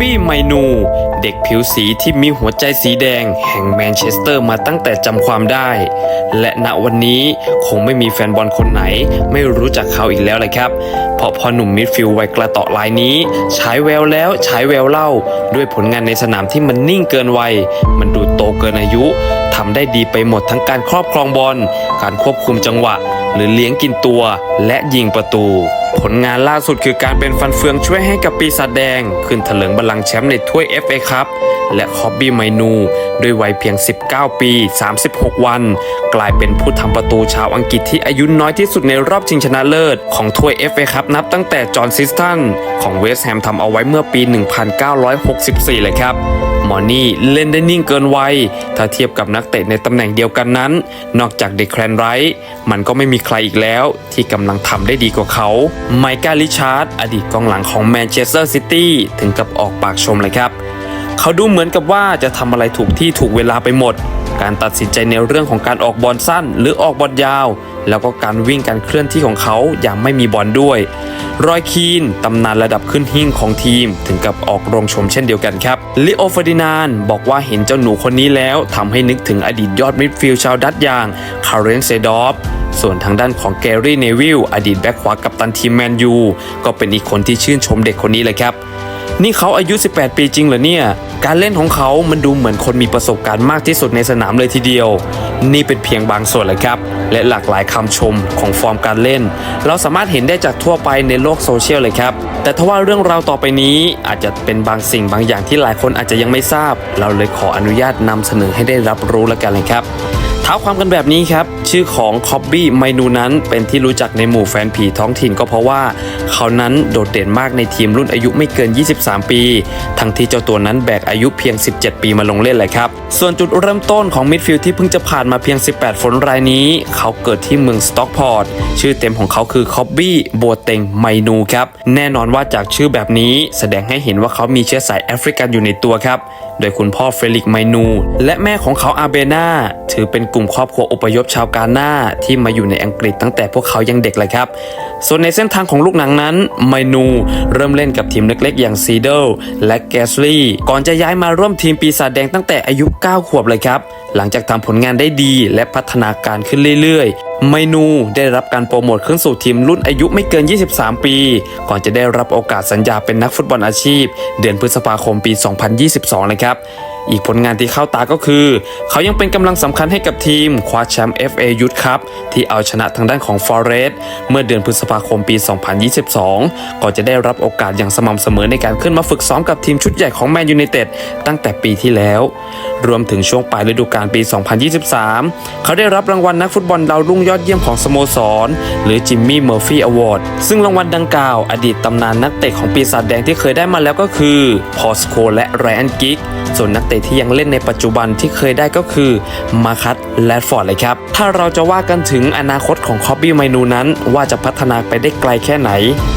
บี้ไมนู เด็กผิวสีที่มีหัวใจสีแดงแห่งแมนเชสเตอร์มาตั้งแต่จำความได้ และณวันนี้คงไม่มีแฟนบอลคนไหน ไม่รู้จักเขาอีกแล้วเลยครับ เพราะพอหนุ่มมิดฟิลด์วัยกระตาะลายนี้ฉายแววแล้วฉายแววเล่า ด้วยผลงานในสนามที่มันนิ่งเกินวัย มันดูโตเกินอายุทำได้ดีไปหมดทั้งการครอบครองบอลการควบคุมจังหวะ หรือเลี้ยงกินตัว และยิงประตู ผลงานล่าสุดคือการเป็นฟันเฟืองช่วยให้กับปีศาจแดง ขึ้นถลิงบัลลังก์แชมป์ในถ้วย FA ครับ และคอบบี้ไมนูด้วยวัยเพียง 19 ปี 36 วัน กลายเป็นผู้ทำประตูชาวอังกฤษที่อายุน้อยที่สุดในรอบชิงชนะเลิศ ของถ้วย FA ครับนับตั้งแต่จอห์นซิสตันของเวสต์แฮมทำเอาไว้เมื่อปี 1964 เลยครับ มอนี่เล่นได้นิ่งเกินวัย ถ้าเทียบกับนักเตะในตำแหน่งเดียวกันนั้น นอกจากเดคแครนไรท์มันก็ไม่มีใครอีกแล้ว ที่กำลังทำได้ดีกว่าเขาไมค์กาลิชาร์ดอดีตกองหลังของแมนเชสเตอร์ซิตี้ถึงกับออกปากชมเลยครับ เขาดูเหมือนกับว่าจะทำอะไรถูกที่ถูกเวลาไปหมด การตัดสินใจในเรื่องของการออกบอลสั้น หรือออกบอลยาว แล้วก็การวิ่งการเคลื่อนที่ของเขาอย่างไม่มีบอลด้วย รอยคีนตำนานระดับขึ้นหิ่งของทีม ถึงกับออกโรงชมเช่นเดียวกันครับลิโอเฟอร์ดินานบอกว่าเห็นเจ้าหนูคนนี้แล้วทำให้นึกถึงอดีตยอดมิดฟิลด์ชาวดัตช์อย่างคาร์เรนเซดอฟส่วนทางด้านของแกรี่เนวิลอดีตแบ็คขวากับตันทีมแมนยูก็เป็นอีกคนที่ชื่นชมเด็กคนนี้เลยครับ นี่เขาอายุ 18 ปีจริงเหรอเนี่ย การเล่นของเขามันดูเหมือนคนมีประสบการณ์มากที่สุดในสนามเลยทีเดียว นี่เป็นเพียงบางส่วนเลยครับ และหลากหลายคำชมของฟอร์มการเล่น เราสามารถเห็นได้จากทั่วไปในโลกโซเชียลเลยครับ แต่ทว่าเรื่องราวต่อไปนี้อาจจะเป็นบางสิ่งบางอย่างที่หลายคนอาจจะยังไม่ทราบ เราเลยขออนุญาตนำเสนอให้ได้รับรู้แล้วกันเลยครับ ท้าความกันแบบนี้ครับ ชื่อของคอบบี้ไมนูนั้นเป็นที่รู้จักในหมู่แฟนผีท้องถิ่นก็เพราะว่า เขานั้นโดดเด่นมากในทีมรุ่นอายุไม่เกิน 23 ปี ทั้งที่เจ้าตัวนั้นแบกอายุเพียง 17 ปีมาลงเล่นเลยครับ ส่วนจุดเริ่มต้นของมิดฟิลด์ที่เพิ่งจะผ่านมาเพียง 18 ฝนรายนี้ เขาเกิดที่เมืองสต็อกพอร์ตชื่อเต็มของเขาคือคอบบี้โบเต็งไมนูครับแน่นอนว่าจากชื่อแบบนี้ แสดงให้เห็นว่าเขามีเชื้อสายแอฟริกันอยู่ในตัวครับโดยคุณพ่อเฟลิกไมนู และแม่ของเขาอาเบนาถือเป็นกลุ่มครอบครัวอพยพชาวกาหน้าที่มาอยู่ในอังกฤษตั้งแต่พวกเขายังเด็กเลยครับ ส่วนในเส้นทางของลูกหนังนั้นไมนูเริ่มเล่นกับทีมเล็กๆ อย่างซีเดลและแกสลีย์ก่อนจะย้ายมาร่วมทีมปีศาจแดงตั้งแต่อายุ 9 ขวบเลยครับ หลังจากทำผลงานได้ดีและพัฒนาการขึ้นเรื่อยๆ ไมนูได้รับการโปรโมทขึ้นสู่ทีมรุ่นอายุไม่เกิน 23 ปี ก่อนจะได้รับโอกาสสัญญาเป็นนักฟุตบอลอาชีพ เดือนพฤษภาคมปี 2022 เลยครับ อีกผลงานที่เข้าตาก็คือ เขายังเป็นกำลังสำคัญให้กับทีมคว้าแชมป์ FA Youth Cup ที่เอาชนะทางด้านของ Forest เมื่อเดือนพฤษภาคมปี 2022ก่อนจะได้รับโอกาสอย่างสม่ำเสมอในการขึ้นมาฝึกซ้อมกับทีมชุดใหญ่ของแมนยู i นเต็ดตั้งแต่ปีที่แล้ว รวมถึงช่วงปลายฤดูกาลปี 2023 เขาได้รับรางวัลนักฟุตบอลดาวรุ่งยอดเยี่ยมของสโมสร หรือจิมมี่เมอร์ฟี่อวอร์ดซึ่งรางวัลดังกล่าว อดีตตำนานนักเตะของปีศาจแดงที่เคยได้มาแล้วก็คือพอสโคและไรอันกิกส่วนนักเตะที่ยังเล่นในปัจจุบันที่เคยได้ก็คือมาคัตและฟอร์ดเลยครับ ถ้าเราจะว่ากันถึงอนาคตของคอบบี้ไมนูนั้น ว่าจะพัฒนาไปได้ไกลแค่ไหน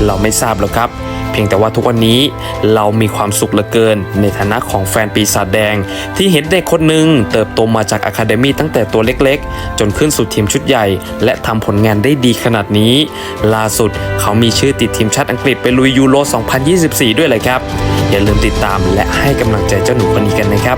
เราไม่ทราบหรอกครับเพียงแต่ว่าทุกวันนี้เรามีความสุขเหลือเกิน ในฐานะของแฟนปีศาจแดง ที่เห็นเด็กคนหนึ่งเติบโตมาจากอะคาเดมี่ตั้งแต่ตัวเล็กๆ จนขึ้นสู่ทีมชุดใหญ่ และทำผลงานได้ดีขนาดนี้ ล่าสุดเขามีชื่อติดทีมชาติอังกฤษไปลุยยูโร 2024 ด้วยเลยครับ อย่าลืมติดตามและให้กำลังใจเจ้าหนูคนนี้กันนะครับ